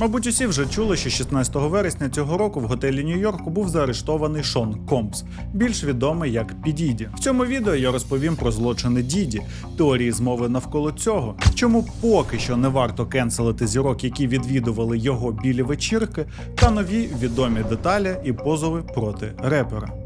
Мабуть, усі вже чули, що 16 вересня цього року в готелі Нью-Йорку був заарештований Шон Компс, більш відомий як Підіді. В цьому відео я розповім про злочини Діді, теорії змови навколо цього, чому поки що не варто кенселити зірок, які відвідували його білі вечірки, та нові відомі деталі і позови проти репера.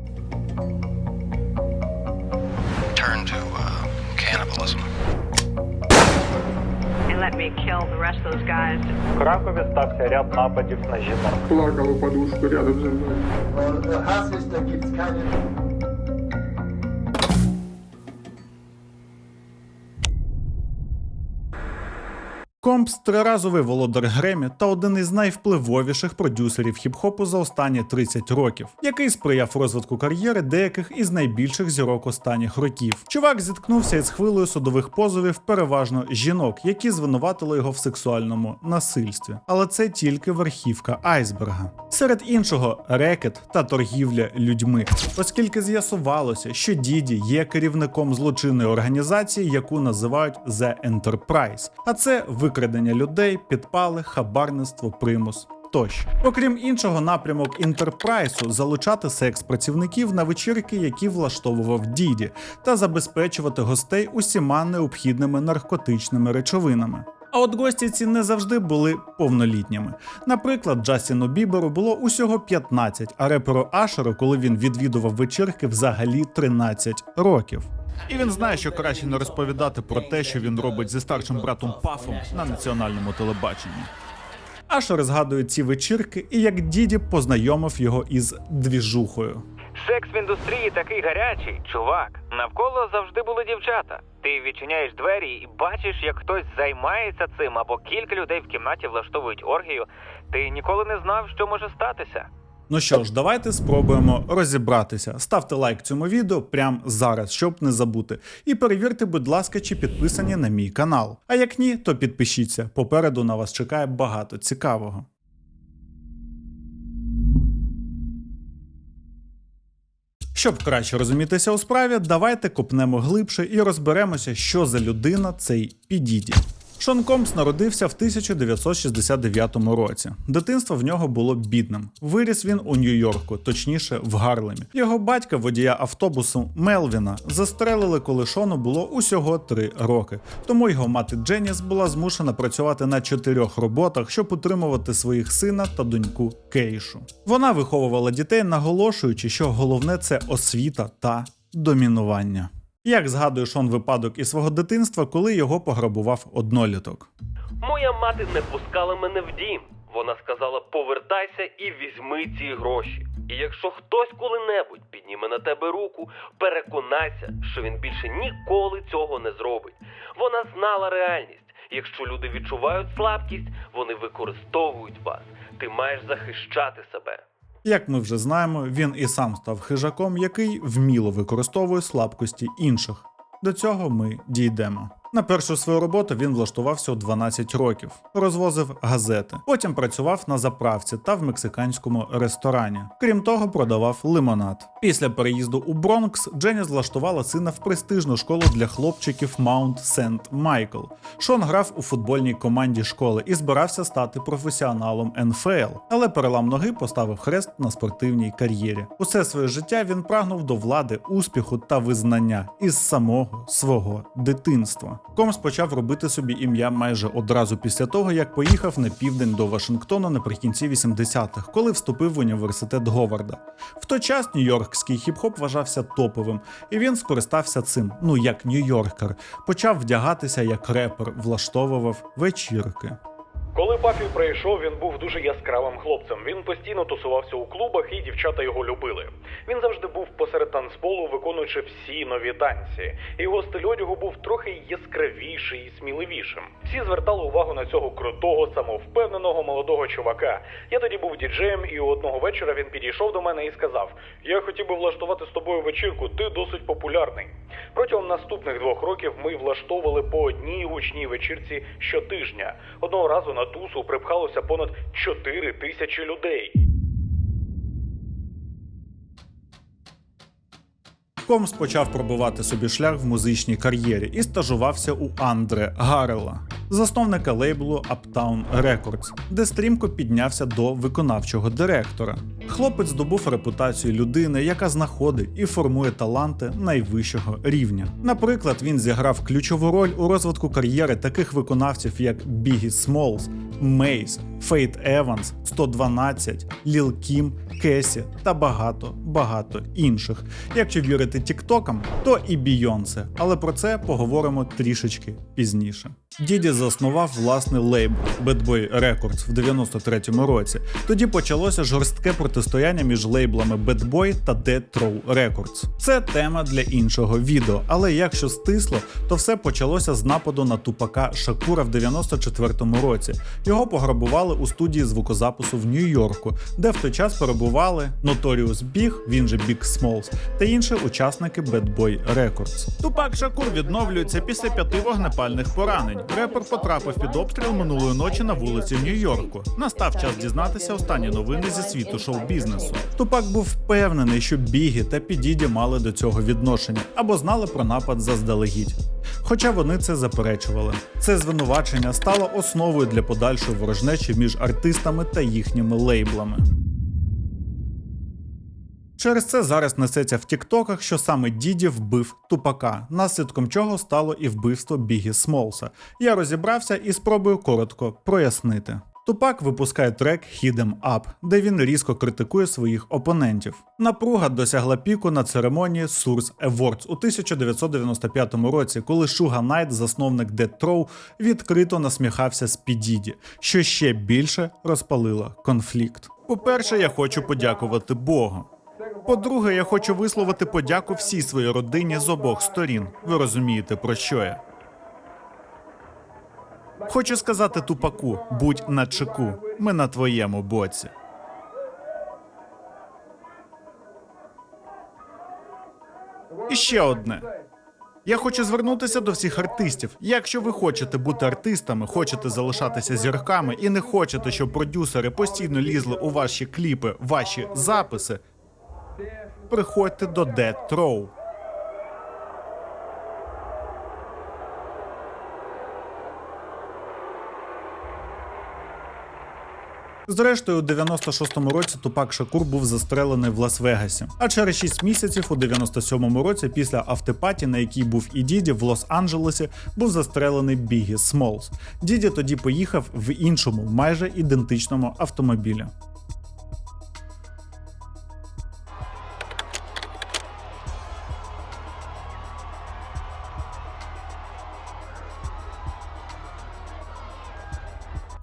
kill the rest of those guys. В Кракові стався ряд нападів на жінок. плакал у подушку рядом со мной. Äh, Hass ist, Компс триразовий володар Гремі та один із найвпливовіших продюсерів хіп-хопу за останні 30 років, який сприяв розвитку кар'єри деяких із найбільших зірок останніх років. Чувак зіткнувся із хвилею судових позовів переважно жінок, які звинуватили його в сексуальному насильстві. Але це тільки верхівка айсберга. Серед іншого рекет та торгівля людьми, оскільки з'ясувалося, що Діді є керівником злочинної організації, яку називають The Enterprise. А це викрадення людей, підпали, хабарництво, примус. Тощо, окрім іншого, напрямок інтерпрайсу залучати секс-працівників на вечірки, які влаштовував Діді, та забезпечувати гостей усіма необхідними наркотичними речовинами. А от гості ці не завжди були повнолітніми. Наприклад, Джастіну Біберу було усього 15, а реперу Ашеру, коли він відвідував вечірки, взагалі 13 років. І він знає, що краще не розповідати про те, що він робить зі старшим братом Пафом на національному телебаченні. Ашер згадує ці вечірки і як діді познайомив його із двіжухою. Секс в індустрії такий гарячий, чувак. Навколо завжди були дівчата. Ти відчиняєш двері і бачиш, як хтось займається цим, або кілька людей в кімнаті влаштовують оргію. Ти ніколи не знав, що може статися. Ну що ж, давайте спробуємо розібратися. Ставте лайк цьому відео прямо зараз, щоб не забути. І перевірте, будь ласка, чи підписані на мій канал. А як ні, то підпишіться. Попереду на вас чекає багато цікавого. Щоб краще розумітися у справі, давайте копнемо глибше і розберемося, що за людина цей підіді. Шон Комс народився в 1969 році. Дитинство в нього було бідним. Виріс він у Нью-Йорку, точніше в Гарлемі. Його батька, водія автобусу Мелвіна, застрелили, коли Шону було усього три роки. Тому його мати Дженіс була змушена працювати на чотирьох роботах, щоб утримувати своїх сина та доньку Кейшу. Вона виховувала дітей, наголошуючи, що головне це освіта та домінування. Як згадує Шон випадок із свого дитинства, коли його пограбував одноліток. Моя мати не пускала мене в дім. Вона сказала: повертайся і візьми ці гроші. І якщо хтось коли-небудь підніме на тебе руку, переконайся, що він більше ніколи цього не зробить. Вона знала реальність. Якщо люди відчувають слабкість, вони використовують вас. Ти маєш захищати себе. Як ми вже знаємо, він і сам став хижаком, який вміло використовує слабкості інших. До цього ми дійдемо. На першу свою роботу він влаштувався у 12 років, розвозив газети. Потім працював на заправці та в мексиканському ресторані. Крім того, продавав лимонад. Після переїзду у Бронкс Дженіс влаштувала сина в престижну школу для хлопчиків Маунт Сент Майкл. Шон грав у футбольній команді школи і збирався стати професіоналом НФЛ, але перелам ноги поставив хрест на спортивній кар'єрі. Усе своє життя він прагнув до влади, успіху та визнання із самого свого дитинства. Комс почав робити собі ім'я майже одразу після того, як поїхав на південь до Вашингтона наприкінці 80-х, коли вступив в університет Говарда. В той час нью-йоркський хіп-хоп вважався топовим, і він скористався цим, ну як нью-йоркер, почав вдягатися як репер, влаштовував вечірки. Коли папі прийшов, він був дуже яскравим хлопцем. Він постійно тусувався у клубах, і дівчата його любили. Він завжди був посеред танцполу, виконуючи всі нові танці. Його стиль одягу був трохи яскравіший і сміливішим. Всі звертали увагу на цього крутого, самовпевненого молодого чувака. Я тоді був діджеєм, і одного вечора він підійшов до мене і сказав: Я хотів би влаштувати з тобою вечірку, ти досить популярний. Протягом наступних двох років ми влаштовували по одній гучній вечірці щотижня. Одного разу на тусу припхалося понад 4 тисячі людей. Комс почав пробивати собі шлях в музичній кар'єрі і стажувався у Андре Гарела. засновника лейблу Uptown Records, де стрімко піднявся до виконавчого директора. Хлопець здобув репутацію людини, яка знаходить і формує таланти найвищого рівня. Наприклад, він зіграв ключову роль у розвитку кар'єри таких виконавців, як Biggie Smalls, Мейс, Фейт Еванс, 112, Ліл Кім, Кесі та багато багато інших. Якщо вірити тіктокам, то і Бійонсе, але про це поговоримо трішечки пізніше. Діді заснував власний лейбл Bad Boy Records в 93-му році. Тоді почалося жорстке протистояння між лейблами Bad Boy та Dead Row Records. Це тема для іншого відео, але якщо стисло, то все почалося з нападу на тупака Шакура в 94-му році. Його пограбували у студії звукозапису в Нью-Йорку, де в той час перебували Notorious Big, він же Big Smalls, та інші учасники Bad Boy Records. Тупак Шакур відновлюється після п'яти вогнепальних поранень. Репер потрапив під обстріл минулої ночі на вулиці Нью-Йорку. Настав час дізнатися останні новини зі світу шоу-бізнесу. Тупак був впевнений, що Бігі та Підіді мали до цього відношення або знали про напад заздалегідь. Хоча вони це заперечували. Це звинувачення стало основою для подальшої ворожнечі між артистами та їхніми лейблами. Через це зараз несеться в тіктоках, що саме Діді вбив тупака, наслідком чого стало і вбивство Бігі Смолса. Я розібрався і спробую коротко прояснити. Тупак випускає трек Hidden Up, де він різко критикує своїх опонентів. Напруга досягла піку на церемонії Source Awards у 1995 році, коли Шуга Найт, засновник Death Row, відкрито насміхався з Підіді, що ще більше розпалило конфлікт. По-перше, я хочу подякувати Богу. По-друге, я хочу висловити подяку всій своїй родині з обох сторін. Ви розумієте, про що я. Хочу сказати тупаку: будь на чеку. Ми на твоєму боці. І ще одне. Я хочу звернутися до всіх артистів. Якщо ви хочете бути артистами, хочете залишатися зірками і не хочете, щоб продюсери постійно лізли у ваші кліпи, ваші записи, приходьте до Death Row. Зрештою, у 96-му році Тупак Шакур був застрелений в Лас-Вегасі. А через 6 місяців у 97-му році, після автопаті, на якій був і Діді, в Лос-Анджелесі був застрелений Бігі Смолс. Діді тоді поїхав в іншому, майже ідентичному автомобілі.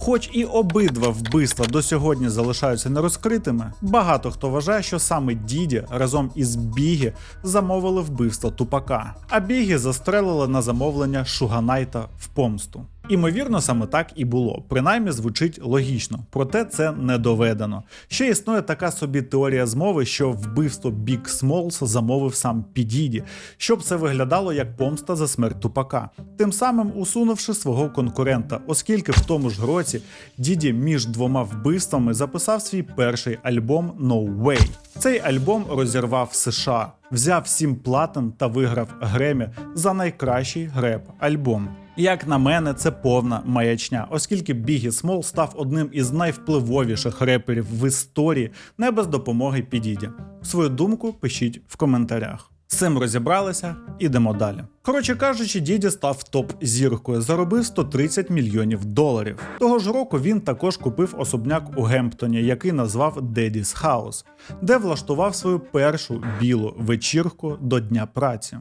Хоч і обидва вбивства до сьогодні залишаються нерозкритими, багато хто вважає, що саме Діді разом із Бігі замовили вбивство тупака, а Бігі застрелили на замовлення Шуганайта в помсту. Імовірно, саме так і було, принаймні звучить логічно, проте це не доведено. Ще існує така собі теорія змови, що вбивство Бік Смолс замовив сам Підіді, щоб це виглядало як помста за смерть тупака, тим самим усунувши свого конкурента, оскільки в тому ж році Діді між двома вбивствами записав свій перший альбом No Way. Цей альбом розірвав США, взяв сім платин та виграв Гремі за найкращий реп-альбом. Як на мене, це повна маячня, оскільки Бігі Смол став одним із найвпливовіших реперів в історії не без допомоги Підіді. Свою думку пишіть в коментарях. З цим розібралися, ідемо далі. Коротше кажучи, діді став топ-зіркою, заробив 130 мільйонів доларів. Того ж року він також купив особняк у Гемптоні, який назвав Daddy's House, де влаштував свою першу білу вечірку до Дня праці.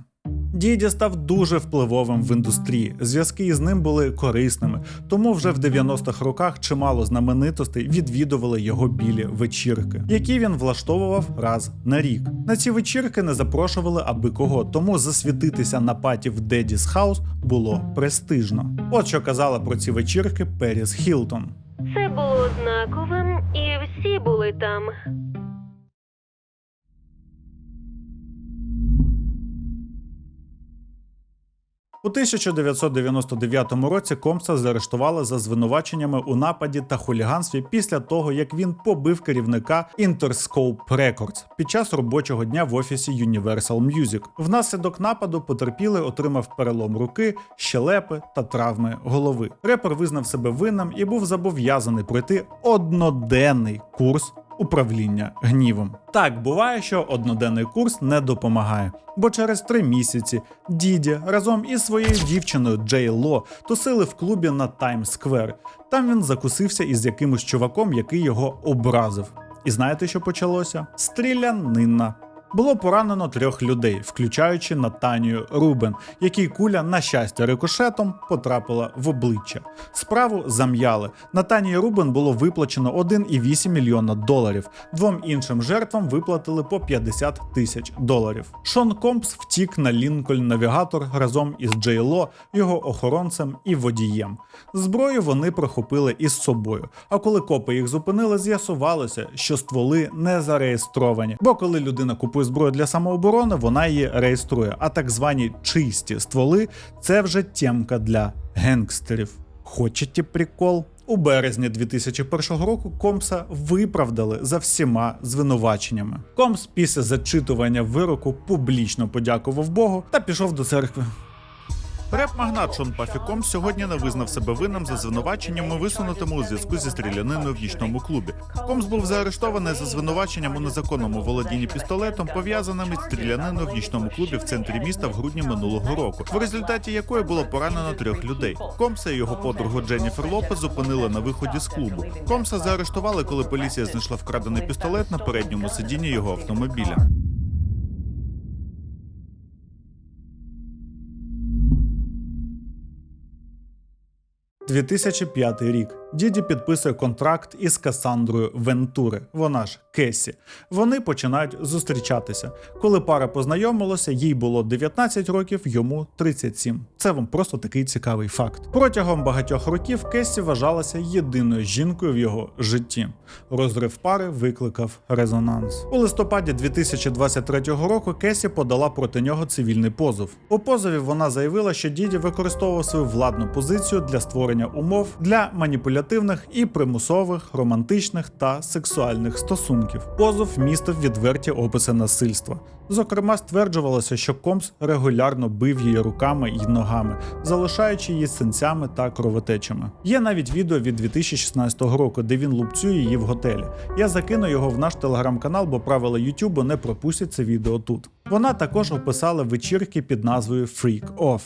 Діді став дуже впливовим в індустрії. Зв'язки із ним були корисними, тому вже в 90-х роках чимало знаменитостей відвідували його білі вечірки, які він влаштовував раз на рік. На ці вечірки не запрошували аби кого, тому засвітитися на паті в Дедіс Хаус було престижно. От що казала про ці вечірки Періс Хілтон. Це було однаковим, і всі були там. У 1999 році Комса заарештували за звинуваченнями у нападі та хуліганстві після того, як він побив керівника Interscope Records під час робочого дня в офісі Universal Music. Внаслідок нападу потерпілий отримав перелом руки, щелепи та травми голови. Репер визнав себе винним і був зобов'язаний пройти одноденний курс управління гнівом. Так буває, що одноденний курс не допомагає, бо через три місяці Діді разом із своєю дівчиною Джей Ло тусили в клубі на Таймс Сквер. Там він закусився із якимось чуваком, який його образив. І знаєте, що почалося? Стрілянина. Було поранено трьох людей, включаючи Натанію Рубен, якій куля, на щастя, рикошетом потрапила в обличчя. Справу зам'яли. Натанії Рубен було виплачено 1,8 мільйона доларів. Двом іншим жертвам виплатили по 50 тисяч доларів. Шон Компс втік на Лінкольн Навігатор разом із Джей Ло, його охоронцем і водієм. Зброю вони прихопили із собою. А коли копи їх зупинили, з'ясувалося, що стволи не зареєстровані. Бо коли людина купує зброю для самооборони, вона її реєструє. А так звані чисті стволи це вже тємка для генгстерів. Хочете прикол? У березні 2001 року Комса виправдали за всіма звинуваченнями. Комс після зачитування вироку публічно подякував Богу та пішов до церкви. Реп-магнат Шон Пафі Комс сьогодні не визнав себе винним за звинуваченнями, висунутими у зв'язку зі стріляниною в нічному клубі. Комс був заарештований за звинуваченням у незаконному володінні пістолетом, пов'язаним із стріляниною в нічному клубі в центрі міста в грудні минулого року, в результаті якої було поранено трьох людей. Комса і його подругу Дженніфер Лопес зупинили на виході з клубу. Комса заарештували, коли поліція знайшла вкрадений пістолет на передньому сидінні його автомобіля. 2005 рік. Діді підписує контракт із Касандрою Вентури, вона ж Кесі. Вони починають зустрічатися. Коли пара познайомилася, їй було 19 років, йому 37. Це вам просто такий цікавий факт. Протягом багатьох років Кесі вважалася єдиною жінкою в його житті. Розрив пари викликав резонанс. У листопаді 2023 року Кесі подала проти нього цивільний позов. У позові вона заявила, що діді використовував свою владну позицію для створення умов для маніпулятивних і примусових романтичних та сексуальних стосунків. Позов містив відверті описи насильства. Зокрема, стверджувалося, що Комс регулярно бив її руками й ногами, залишаючи її синцями та кровотечами. Є навіть відео від 2016 року, де він лупцює її в готелі. Я закину його в наш телеграм-канал, бо правила Ютубу не пропустять це відео тут. Вона також описала вечірки під назвою Freak Off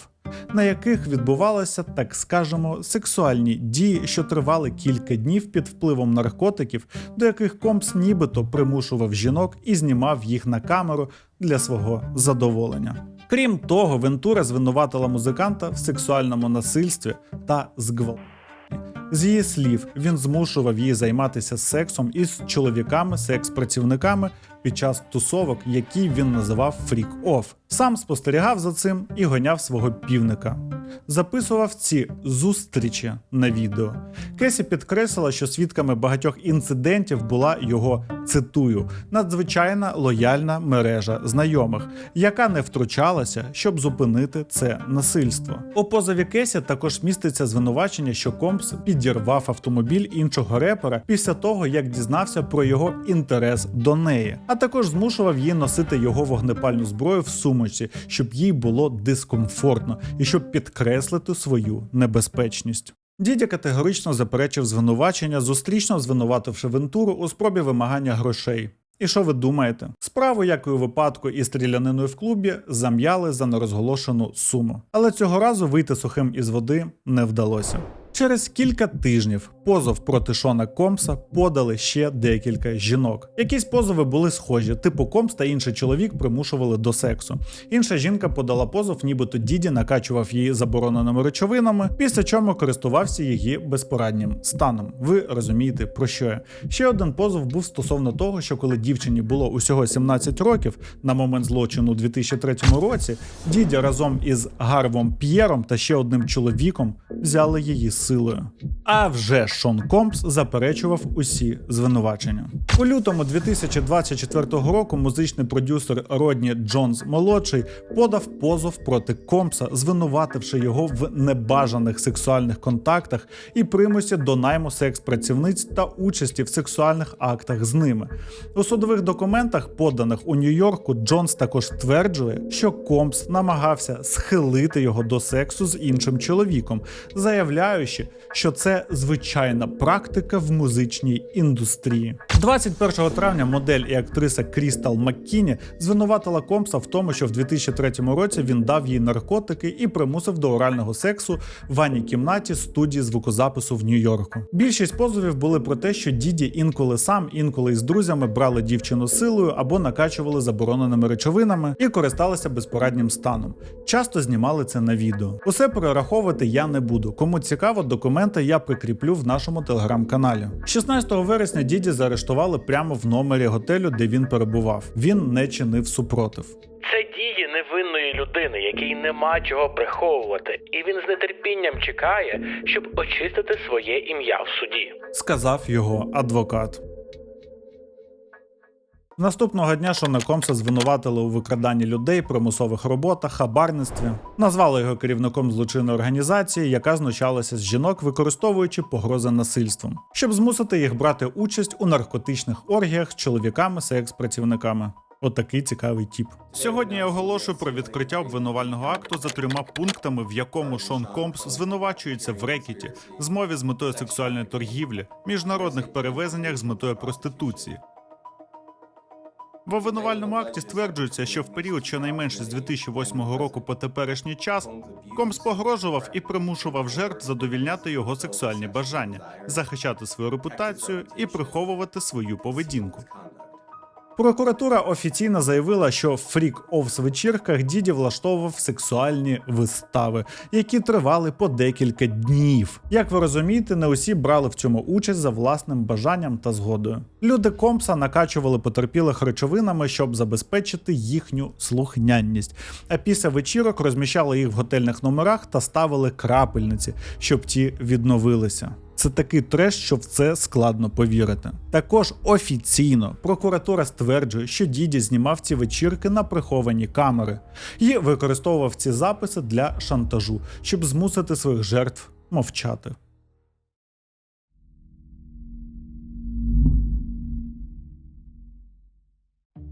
на яких відбувалися, так скажемо, сексуальні дії, що тривали кілька днів під впливом наркотиків, до яких Компс нібито примушував жінок і знімав їх на камеру для свого задоволення. Крім того, Вентура звинуватила музиканта в сексуальному насильстві та зґвалтуванні. З її слів, він змушував її займатися сексом із чоловіками, секс-працівниками під час тусовок, які він називав фрік-офф. Сам спостерігав за цим і гоняв свого півника. Записував ці зустрічі на відео. Кесі підкреслила, що свідками багатьох інцидентів була його цитую надзвичайна лояльна мережа знайомих, яка не втручалася, щоб зупинити це насильство. У позові Кесі також міститься звинувачення, що Компс підірвав автомобіль іншого репера після того, як дізнався про його інтерес до неї, а також змушував її носити його вогнепальну зброю в сумочці, щоб їй було дискомфортно і щоб підкреслити свою небезпечність. Дідя категорично заперечив звинувачення, зустрічно звинувативши Вентуру у спробі вимагання грошей. І що ви думаєте? Справу, як і у випадку із стріляниною в клубі, зам'яли за нерозголошену суму. Але цього разу вийти сухим із води не вдалося. Через кілька тижнів позов проти Шона Комса подали ще декілька жінок. Якісь позови були схожі, типу Комс та інший чоловік примушували до сексу. Інша жінка подала позов, нібито діді накачував її забороненими речовинами, після чого користувався її безпораднім станом. Ви розумієте про що я. Ще один позов був стосовно того, що коли дівчині було усього 17 років на момент злочину у 2003 році, дідя разом із Гарвом П'єром та ще одним чоловіком взяли її силою. А вже Шон Компс заперечував усі звинувачення. У лютому 2024 року музичний продюсер Родні Джонс молодший подав позов проти Компса, звинувативши його в небажаних сексуальних контактах і примусі до найму секс-працівниць та участі в сексуальних актах з ними. У судових документах, поданих у Нью-Йорку, Джонс також стверджує, що Компс намагався схилити його до сексу з іншим чоловіком, заявляючи, що це звичайна практика в музичній індустрії. 21 травня модель і актриса Крістал Маккіні звинуватила Компса в тому, що в 2003 році він дав їй наркотики і примусив до орального сексу в ванній кімнаті студії звукозапису в Нью-Йорку. Більшість позовів були про те, що діді інколи сам, інколи із друзями брали дівчину силою або накачували забороненими речовинами і користалися безпораднім станом. Часто знімали це на відео. Усе перераховувати я не буду. Кому цікаво, документи я прикріплю в нашому телеграм-каналі. 16 вересня діді заарештували прямо в номері готелю, де він перебував. Він не чинив супротив. Це дії невинної людини, якій нема чого приховувати, і він з нетерпінням чекає, щоб очистити своє ім'я в суді. сказав його адвокат. Наступного дня Шона Комса звинуватили у викраданні людей, примусових роботах, хабарництві, назвали його керівником злочинної організації, яка знущалася з жінок, використовуючи погрози насильством, щоб змусити їх брати участь у наркотичних оргіях з чоловіками секс-працівниками. Отакий цікавий тіп. Сьогодні я оголошую про відкриття обвинувального акту за трьома пунктами, в якому Шон Компс звинувачується в рекеті, змові з метою сексуальної торгівлі, міжнародних перевезеннях з метою проституції. В обвинувальному акті стверджується, що в період щонайменше з 2008 року по теперішній час Комс погрожував і примушував жертв задовільняти його сексуальні бажання, захищати свою репутацію і приховувати свою поведінку. Прокуратура офіційно заявила, що фрік овс вечірках діді влаштовував сексуальні вистави, які тривали по декілька днів. Як ви розумієте, не усі брали в цьому участь за власним бажанням та згодою. Люди компса накачували потерпілих речовинами, щоб забезпечити їхню слухняність. А після вечірок розміщали їх в готельних номерах та ставили крапельниці, щоб ті відновилися. Це такий треш, що в це складно повірити. Також офіційно прокуратура стверджує, що діді знімав ці вечірки на приховані камери і використовував ці записи для шантажу, щоб змусити своїх жертв мовчати.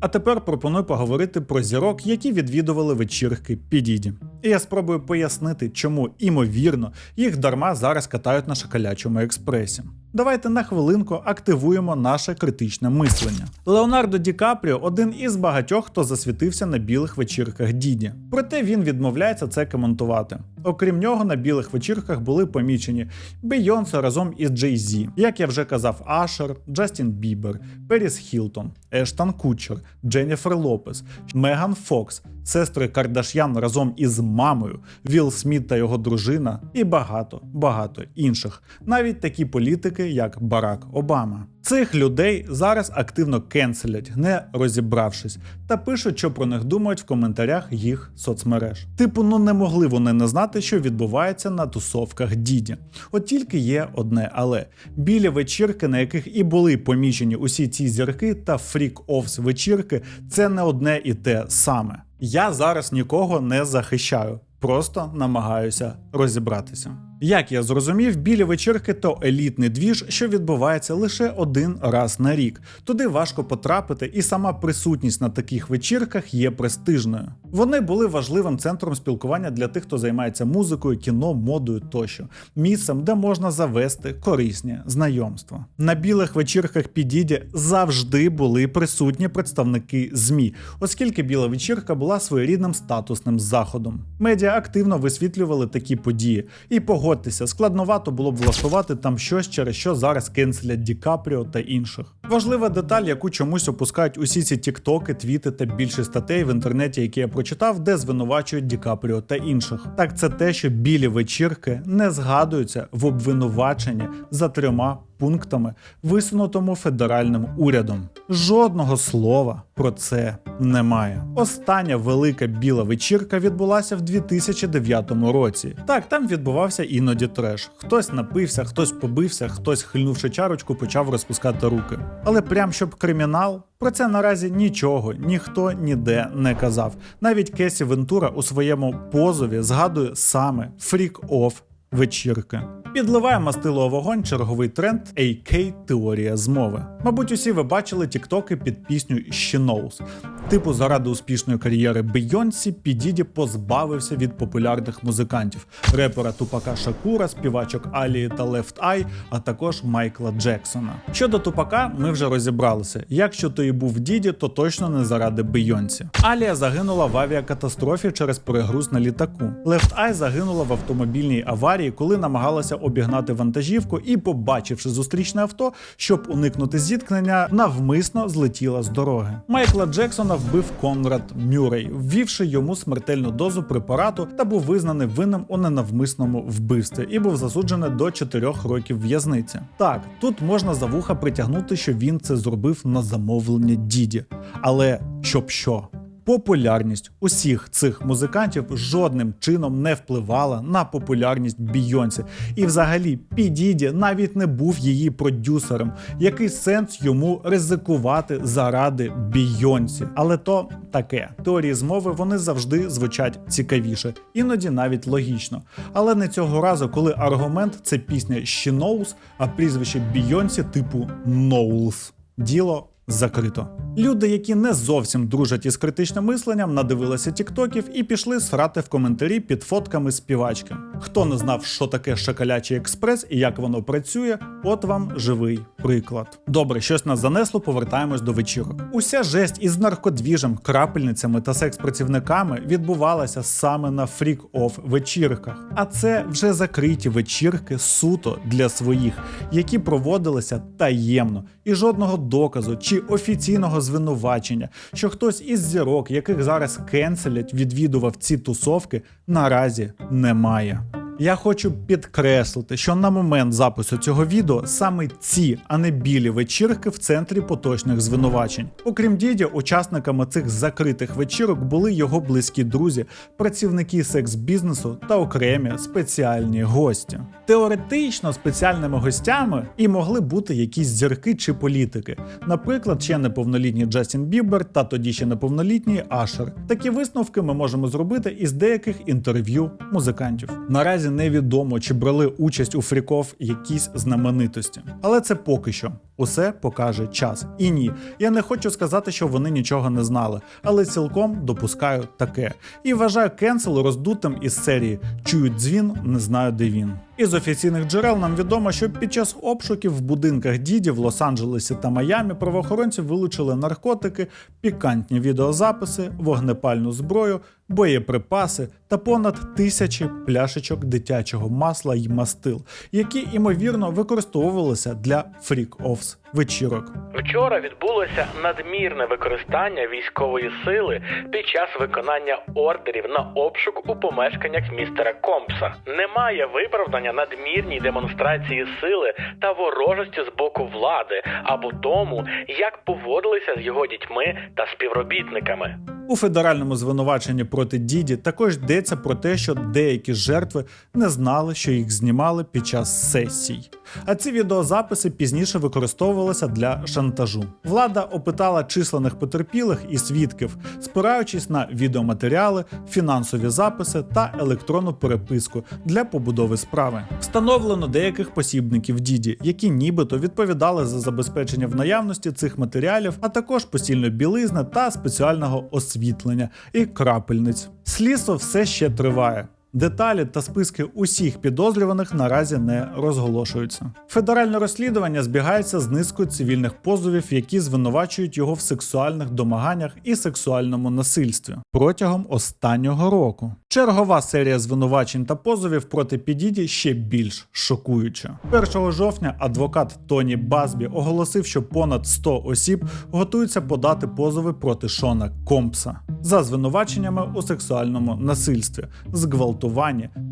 А тепер пропоную поговорити про зірок, які відвідували вечірки Підіді. І я спробую пояснити, чому імовірно їх дарма зараз катають на шоколячому експресі. Давайте на хвилинку активуємо наше критичне мислення. Леонардо Ді Капріо один із багатьох, хто засвітився на білих вечірках Діді. Проте він відмовляється це коментувати. Окрім нього, на білих вечірках були помічені Бейонсе разом із Джей Зі, як я вже казав, Ашер, Джастін Бібер, Періс Хілтон, Ештан Кучер, Дженніфер Лопес, Меган Фокс, сестри Кардашян разом із мамою, Вілл Сміт та його дружина і багато, багато інших, навіть такі політики, як Барак Обама. Цих людей зараз активно кенселять, не розібравшись, та пишуть, що про них думають в коментарях їх соцмереж. Типу, ну не могли вони не знати, що відбувається на тусовках діді. От тільки є одне, але білі вечірки, на яких і були помічені усі ці зірки та фрік-офс вечірки, це не одне і те саме. Я зараз нікого не захищаю, просто намагаюся розібратися. Як я зрозумів, білі вечірки то елітний двіж, що відбувається лише один раз на рік. Туди важко потрапити, і сама присутність на таких вечірках є престижною. Вони були важливим центром спілкування для тих, хто займається музикою, кіно, модою тощо, місцем, де можна завести корисні знайомства. На білих вечірках підіді завжди були присутні представники ЗМІ, оскільки біла вечірка була своєрідним статусним заходом. Медіа активно висвітлювали такі події, і погодьтеся, складновато було б влаштувати там щось, через що зараз кенселять Ді Капріо та інших. Важлива деталь, яку чомусь опускають усі ці тіктоки, твіти та більше статей в інтернеті, які я прочитав, де звинувачують Ді Капріо та інших. Так це те, що білі вечірки не згадуються в обвинуваченні за трьома пунктами, висунутому федеральним урядом. Жодного слова про це немає. Остання велика біла вечірка відбулася в 2009 році. Так, там відбувався іноді треш. Хтось напився, хтось побився, хтось, хильнувши чарочку, почав розпускати руки. Але прям щоб кримінал, про це наразі нічого ніхто ніде не казав. Навіть Кесі Вентура у своєму позові згадує саме фрік-офф вечірки. Підливає мастило вогонь черговий тренд AK теорія змови. Мабуть, усі ви бачили тіктоки під пісню «She Knows». Типу, заради успішної кар'єри Бейонсі Підіді позбавився від популярних музикантів: репера Тупака Шакура, співачок Алії та Left Eye, а також Майкла Джексона. Щодо Тупака, ми вже розібралися. Якщо то і був Діді, то точно не заради Бейонсі. Алія загинула в авіакатастрофі через перегруз на літаку. Left Eye загинула в автомобільній аварії, коли намагалася обігнати вантажівку і, побачивши зустрічне авто, щоб уникнути зіткнення, навмисно злетіла з дороги. Майкла Джексона вбив Конрад Мюррей, ввівши йому смертельну дозу препарату та був визнаний винним у ненавмисному вбивстві і був засуджений до 4 років в'язниці. Так, тут можна за вуха притягнути, що він це зробив на замовлення Діді. Але щоб що? Популярність усіх цих музикантів жодним чином не впливала на популярність Бійонсі. І взагалі Підіді навіть не був її продюсером. Який сенс йому ризикувати заради Бійонсі? Але то таке. Теорії змови вони завжди звучать цікавіше, іноді навіть логічно. Але не цього разу, коли аргумент це пісня «She Knows», а прізвище Бійонсі типу Knowles. Діло закрито. Люди, які не зовсім дружать із критичним мисленням, надивилися тіктоків і пішли срати в коментарі під фотками співачки. Хто не знав, що таке шоколячий експрес і як воно працює, от вам живий приклад. Добре, щось нас занесло, повертаємось до вечірок. Уся жесть із наркодвіжем, крапельницями та секс-працівниками відбувалася саме на фрік-офф вечірках. А це вже закриті вечірки суто для своїх, які проводилися таємно, і жодного доказу чи офіційного звинувачення, що хтось із зірок, яких зараз кенселять, відвідував ці тусовки, наразі немає. Я хочу підкреслити, що на момент запису цього відео саме ці, а не білі вечірки в центрі поточних звинувачень. Окрім діді, учасниками цих закритих вечірок були його близькі друзі, працівники секс-бізнесу та окремі спеціальні гості. Теоретично спеціальними гостями і могли бути якісь зірки чи політики, наприклад, ще неповнолітній Джастін Бібер та тоді ще неповнолітній Ашер. Такі висновки ми можемо зробити із деяких інтерв'ю музикантів. Наразі невідомо, чи брали участь у фріков якісь знаменитості, але це поки що. Усе покаже час. І ні, я не хочу сказати, що вони нічого не знали, але цілком допускаю таке. І вважаю кенсел роздутим із серії Чують дзвін, не знаю, де він. Із офіційних джерел нам відомо, що під час обшуків в будинках діді в Лос-Анджелесі та Майамі правоохоронці вилучили наркотики, пікантні відеозаписи, вогнепальну зброю, боєприпаси та понад тисячі пляшечок дитячого масла й мастил, які ймовірно використовувалися для фрік-офс вечірок. Вчора відбулося надмірне використання військової сили під час виконання ордерів на обшук у помешканнях містера Компса. Немає виправдання надмірній демонстрації сили та ворожості з боку влади або тому, як поводилися з його дітьми та співробітниками. У федеральному звинуваченні проти Діді також йдеться про те, що деякі жертви не знали, що їх знімали під час сесій. А ці відеозаписи пізніше використовувалися для шантажу. Влада опитала численних потерпілих і свідків, спираючись на відеоматеріали, фінансові записи та електронну переписку для побудови справи. Встановлено деяких посібників Діді, які нібито відповідали за забезпечення в наявності цих матеріалів, а також постільної білизни та спеціального освітлення і крапельниць. Слідство все ще триває. Деталі та списки усіх підозрюваних наразі не розголошуються. Федеральне розслідування збігається з низкою цивільних позовів, які звинувачують його в сексуальних домаганнях і сексуальному насильстві протягом останнього року. Чергова серія звинувачень та позовів проти Підіді ще більш шокуюча. 1 жовтня адвокат Тоні Базбі оголосив, що понад 100 осіб готуються подати позови проти Шона Компса. за звинуваченнями у сексуальному насильстві, зґвалтуванні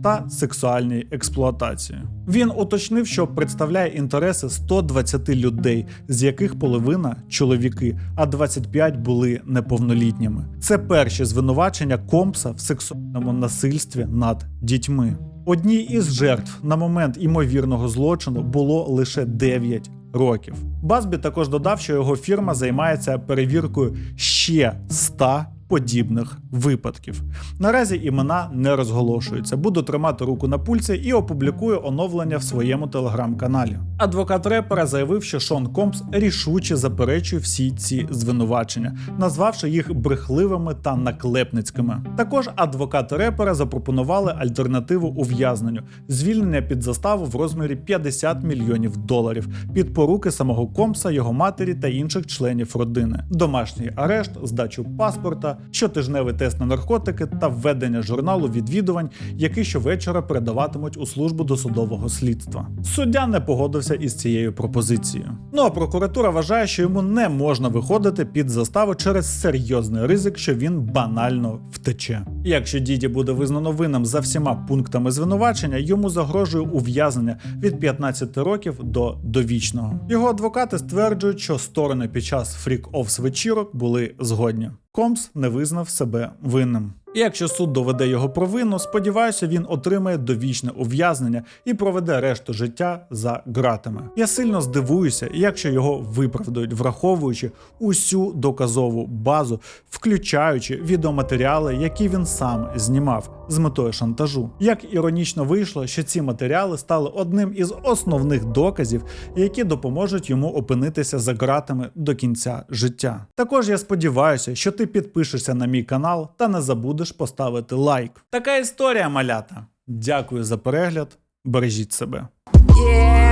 та сексуальній експлуатації. Він уточнив, що представляє інтереси 120 людей, з яких половина чоловіки, а 25 були неповнолітніми. Це перші звинувачення Компса в сексуальному насильстві над дітьми. Одній із жертв на момент імовірного злочину було лише 9 років. Базбі також додав, що його фірма займається перевіркою ще 100 подібних випадків. Наразі імена не розголошуються. Буду тримати руку на пульсі і опублікую оновлення в своєму телеграм-каналі. Адвокат репера заявив, що Шон Компс рішуче заперечує всі ці звинувачення, назвавши їх брехливими та наклепницькими. Також адвокати репера запропонували альтернативу ув'язненню звільнення під заставу в розмірі 50 мільйонів доларів під поруки самого Компса, його матері та інших членів родини, домашній арешт, здачу паспорта, щотижневий тест на наркотики та введення журналу відвідувань, який щовечора передаватимуть у службу досудового слідства. Суддя не погодився із цією пропозицією. Ну а прокуратура вважає, що йому не можна виходити під заставу через серйозний ризик, що він банально втече. Якщо діді буде визнано винним за всіма пунктами звинувачення, йому загрожує ув'язнення від 15 років до довічного. Його адвокати стверджують, що сторони під час фрік-офс вечірок були згодні. Комс не визнав себе винним. І якщо суд доведе його провину, сподіваюся, він отримає довічне ув'язнення і проведе решту життя за ґратами. Я сильно здивуюся, якщо його виправдають, враховуючи усю доказову базу, включаючи відеоматеріали, які він сам знімав з метою шантажу. Як іронічно вийшло, що ці матеріали стали одним із основних доказів, які допоможуть йому опинитися за ґратами до кінця життя. Також я сподіваюся, що ти підпишешся на мій канал та не забудеш поставити лайк. Така історія, малята. Дякую за перегляд. Бережіть себе. Yeah.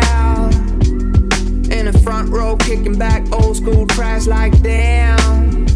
In the front row, kicking back old school tracks like damn.